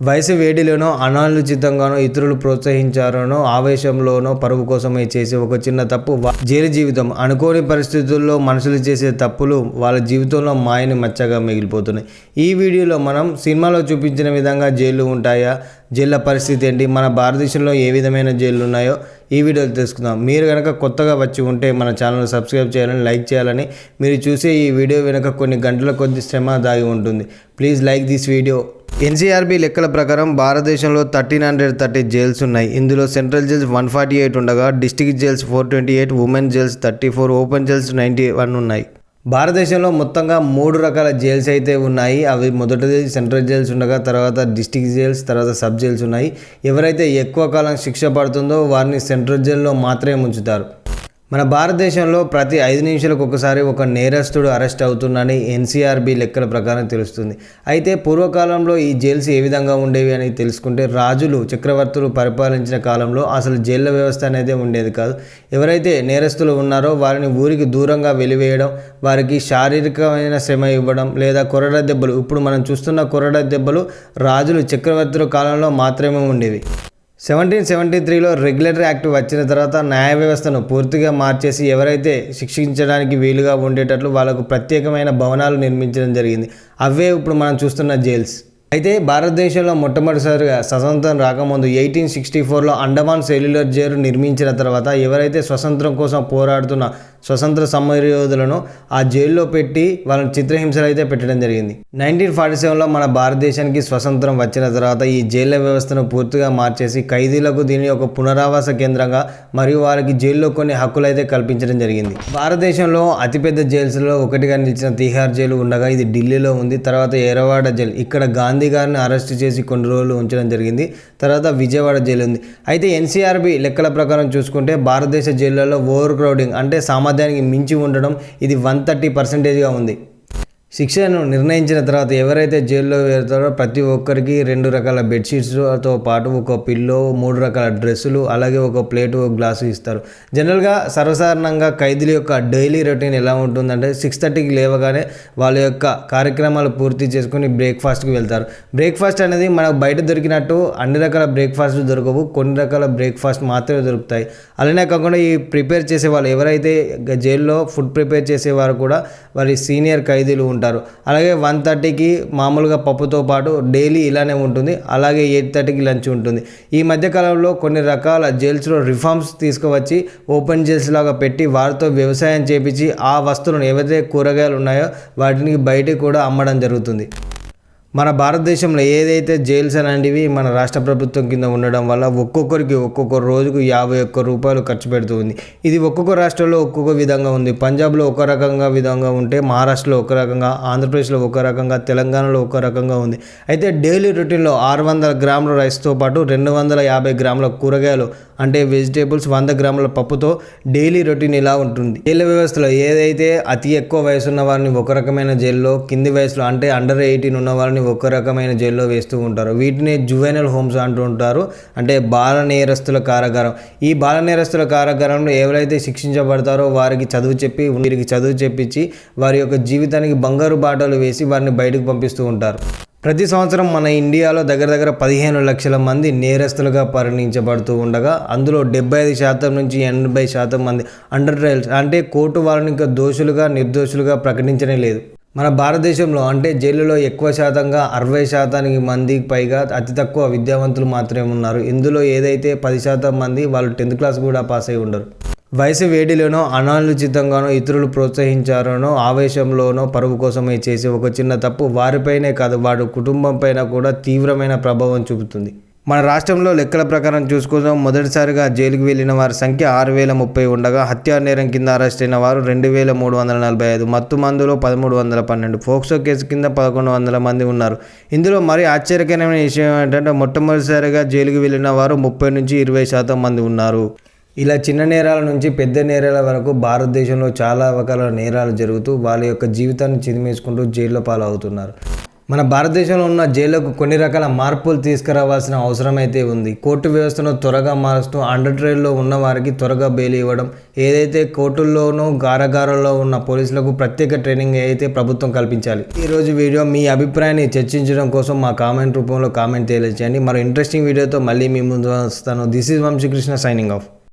వయసు వేడిలోనో అనాలోచితంగానో ఇతరులు ప్రోత్సహించారనో ఆవేశంలోనో పరువు కోసమే చేసే ఒక చిన్న తప్పు జైలు జీవితం. అనుకోని పరిస్థితుల్లో మనుషులు చేసే తప్పులు వాళ్ళ జీవితంలో మాయని మచ్చగా మిగిలిపోతున్నాయి. ఈ వీడియోలో మనం సినిమాలో చూపించిన విధంగా జైలు ఉంటాయా? జైళ్ళ పరిస్థితి ఏంటి? మన భారతదేశంలో ఏ విధమైన జైళ్ళు ఉన్నాయో ఈ వీడియోలో తెలుసుకుందాం. మీరు కనుక కొత్తగా వచ్చి ఉంటే మన ఛానల్ సబ్స్క్రైబ్ చేయాలని లైక్ చేయాలని మీరు చూసే ఈ వీడియో వెనుక కొన్ని గంటల కొద్ది శ్రమ దాగి ఉంటుంది. Please like this video. NCRB లెక్కల ప్రకారం భారతదేశంలో థర్టీన్ హండ్రెడ్ థర్టీ జైల్స్ ఉన్నాయి. ఇందులో central jails one forty eight ఉండగా district jails four twenty eight women jails thirty four open jails ninety one ఉన్నాయి. భారతదేశంలో మొత్తంగా మూడు రకాల జైల్స్ అయితే ఉన్నాయి. అవి మొదటిది సెంట్రల్ జైల్స్ ఉండగా తర్వాత డిస్టిక్ జైల్స్ తర్వాత సబ్ జైల్స్ ఉన్నాయి. ఎవరైతే ఎక్కువ కాలం శిక్ష పడుతుందో వారిని సెంట్రల్ జైల్లో మాత్రమే ఉంచుతారు మన భారతదేశంలో ప్రతి ఐదు నిమిషాలకు ఒకసారి ఒక నేరస్తుడు అరెస్ట్ అవుతుందని ఎన్సీఆర్బీ లెక్కల ప్రకారం తెలుస్తుంది. అయితే పూర్వకాలంలో ఈ జైల్స్ ఏ విధంగా ఉండేవి అని తెలుసుకుంటే రాజులు చక్రవర్తులు పరిపాలించిన కాలంలో అసలు జైళ్ళ వ్యవస్థ అనేది ఉండేది కాదు. ఎవరైతే నేరస్తులు ఉన్నారో వారిని ఊరికి దూరంగా వెలివేయడం వారికి శారీరకమైన శ్రమ ఇవ్వడం లేదా కొరడ దెబ్బలు ఇప్పుడు మనం చూస్తున్న కొరడ దెబ్బలు రాజులు చక్రవర్తుల కాలంలో మాత్రమే ఉండేవి. సెవెంటీన్ సెవెంటీ త్రీలో రెగ్యులేటరీ యాక్ట్ వచ్చిన తర్వాత న్యాయ వ్యవస్థను పూర్తిగా మార్చేసి ఎవరైతే శిక్షించడానికి వీలుగా ఉండేటట్లు వాళ్ళకు ప్రత్యేకమైన భవనాలు నిర్మించడం జరిగింది. అవే ఇప్పుడు మనం చూస్తున్న జైల్స్. అయితే భారతదేశంలో మొట్టమొదటిసారిగా స్వతంత్రం రాకముందు ఎయిటీన్ సిక్స్టీ ఫోర్లో అండమాన్ సెల్యులర్ జైలు నిర్మించిన తర్వాత ఎవరైతే స్వతంత్రం కోసం పోరాడుతున్న స్వతంత్ర సమరయోధులను ఆ జైల్లో పెట్టి వాళ్ళని చిత్రహింసలు అయితే పెట్టడం జరిగింది. నైన్టీన్ ఫార్టీ సెవెన్లో మన భారతదేశానికి స్వతంత్రం వచ్చిన తర్వాత ఈ జైళ్ళ వ్యవస్థను పూర్తిగా మార్చేసి ఖైదీలకు దీని ఒక పునరావాస కేంద్రంగా మరియు వారికి జైల్లో కొన్ని హక్కులు అయితే కల్పించడం జరిగింది. భారతదేశంలో అతిపెద్ద జైల్స్లో ఒకటిగా నిలిచిన తిహార్ జైలు ఉండగా ఇది ఢిల్లీలో ఉంది. తర్వాత ఎరవాడ జైలు. ఇక్కడ గాంధీ గాంధీ గారిని అరెస్ట్ చేసి కొన్ని రోజులు ఉంచడం జరిగింది. తర్వాత విజయవాడ జైలు ఉంది అయితే ఎన్సీఆర్బి లెక్కల ప్రకారం చూసుకుంటే భారతదేశ జైళ్ళలో ఓవర్ క్రౌడింగ్ అంటే సామర్థ్యానికి మించి ఉండడం ఇది వన్ థర్టీ పర్సెంటేజ్గా ఉంది. శిక్షను నిర్ణయించిన తర్వాత ఎవరైతే జైల్లో వెళ్తారో ప్రతి ఒక్కరికి రెండు రకాల బెడ్షీట్స్తో పాటు ఒక పిల్లో మూడు రకాల డ్రెస్సులు అలాగే ఒక ప్లేటు ఒక గ్లాసు ఇస్తారు. జనరల్గా సర్వసాధారణంగా ఖైదీల యొక్క డైలీ రొటీన్ ఎలా ఉంటుందంటే సిక్స్ థర్టీకి లేవగానే వాళ్ళ యొక్క కార్యక్రమాలు పూర్తి చేసుకుని బ్రేక్ఫాస్ట్కి వెళ్తారు. బ్రేక్ఫాస్ట్ అనేది మనకు బయట దొరికినట్టు అన్ని రకాల బ్రేక్ఫాస్ట్ దొరకవు. కొన్ని రకాల బ్రేక్ఫాస్ట్ మాత్రమే దొరుకుతాయి. అలానే కాకుండా ఈ ప్రిపేర్ చేసే వాళ్ళు ఎవరైతే జైల్లో ఫుడ్ ప్రిపేర్ చేసేవారు కూడా వారి సీనియర్ ఖైదీలు ఉంటారు. అలాగే వన్ థర్టీకి మామూలుగా పప్పుతో పాటు డైలీ ఇలానే ఉంటుంది. అలాగే ఎయిట్ థర్టీకి లంచ్ ఉంటుంది. ఈ మధ్యకాలంలో కొన్ని రకాల జైల్స్లో రిఫార్మ్స్ తీసుకువచ్చి ఓపెన్ జైల్స్ లాగా పెట్టి వారితో వ్యవసాయం చేపించి ఆ వస్తువులను ఏవైతే కూరగాయలు ఉన్నాయో వాటిని బయటికి కూడా అమ్మడం జరుగుతుంది. మన భారతదేశంలో ఏదైతే జైల్స్ అలాంటివి మన రాష్ట్ర ప్రభుత్వం కింద ఉండడం వల్ల ఒక్కొక్కరికి ఒక్కొక్క రోజుకు యాభై ఒక్క రూపాయలు ఖర్చు పెడుతుంది ఇది ఒక్కొక్క రాష్ట్రంలో ఒక్కొక్క విధంగా ఉంది. పంజాబ్లో ఒక రకంగా విధంగా ఉంటే మహారాష్ట్రలో ఒక రకంగా ఆంధ్రప్రదేశ్లో ఒక రకంగా తెలంగాణలో ఒక రకంగా ఉంది. అయితే డైలీ రొటీన్లో ఆరు వందల గ్రాముల రైస్తో పాటు రెండు వందల యాభై గ్రాముల కూరగాయలు అంటే వెజిటేబుల్స్ వంద గ్రాముల పప్పుతో డైలీ రొటీన్ ఇలా ఉంటుంది. జైలు వ్యవస్థలో ఏదైతే అతి ఎక్కువ వయసు ఉన్న వారిని ఒక రకమైన జైల్లో కింది వయసులో అంటే అండర్ ఎయిటీన్ ఉన్న వారిని ఒక రకమైన జైల్లో వేస్తూ ఉంటారు. వీటిని జువెనల్ హోమ్స్ అంటూ ఉంటారు. అంటే బాల నేరస్తుల కారాగారం. ఈ బాల నేరస్తుల కారాగారంలో ఎవరైతే శిక్షించబడతారో వారికి చదువు చెప్పి వీరికి చదువు చెప్పించి వారి యొక్క జీవితానికి బంగారు బాటలు వేసి వారిని బయటకు పంపిస్తూ ఉంటారు. ప్రతి సంవత్సరం మన ఇండియాలో దగ్గర దగ్గర పదిహేను లక్షల మంది నేరస్తులుగా పరిగణించబడుతూ ఉండగా అందులో డెబ్బై ఐదు శాతం నుంచి ఎనభై శాతం మంది అండర్ ట్రయల్స్ అంటే కోర్టు వాళ్ళని ఇంకా దోషులుగా నిర్దోషులుగా ప్రకటించనే లేదు. మన భారతదేశంలో అంటే జైలులో ఎక్కువ శాతంగా అరవై శాతానికి మందికి పైగా అతి తక్కువ విద్యావంతులు మాత్రమే ఉన్నారు. ఇందులో ఏదైతే పది శాతం మంది వాళ్ళు టెన్త్ క్లాస్ కూడా పాస్ అయి ఉండరు. వయసు వేడిలోనో అనాలోచితంగానో ఇతరులు ప్రోత్సహించారనో ఆవేశంలోనో పరువు కోసమే చేసే ఒక చిన్న తప్పు వారిపైనే కాదు వాడు కుటుంబంపైన కూడా తీవ్రమైన ప్రభావం చూపుతుంది. మన రాష్ట్రంలో లెక్కల ప్రకారం చూసుకుందాం. మొదటిసారిగా జైలుకు వెళ్ళిన వారి సంఖ్య ఆరు వేల ముప్పై ఉండగా హత్యా నేరం కింద అరెస్ట్ అయిన వారు రెండు వేల మూడు వందల నలభై ఐదు. మత్తు మందులో పదమూడు వందల పన్నెండు. ఫోక్సో కేసు కింద పదకొండు వందల మంది ఉన్నారు. ఇందులో మరీ ఆశ్చర్యకరమైన విషయం ఏంటంటే మొట్టమొదటిసారిగా జైలుకు వెళ్ళిన వారు ముప్పై నుంచి ఇరవై శాతం మంది ఉన్నారు. ఇలా చిన్న నేరాల నుంచి పెద్ద నేరాల వరకు భారతదేశంలో చాలా రకాల నేరాలు జరుగుతూ వాళ్ళ యొక్క జీవితాన్ని చిదిమేసుకుంటూ జైల్లో పాలవుతున్నారు. మన భారతదేశంలో ఉన్న జైళ్ళకు కొన్ని రకాల మార్పులు తీసుకురావాల్సిన అవసరం అయితే ఉంది. కోర్టు వ్యవస్థను త్వరగా మారుస్తూ అండర్ ట్రైల్లో ఉన్న వారికి త్వరగా బెయిల్ ఇవ్వడం ఏదైతే కోర్టుల్లోనూ కారాగారంలో ఉన్న పోలీసులకు ప్రత్యేక ట్రైనింగ్ అయితే ప్రభుత్వం కల్పించాలి. ఈరోజు వీడియో మీ అభిప్రాయాన్ని చర్చించడం కోసం మా కామెంట్ రూపంలో కామెంట్ తెలియజేయండి. మరో ఇంట్రెస్టింగ్ వీడియోతో మళ్ళీ మీ ముందు వస్తాను. This is Vamsikrishna signing off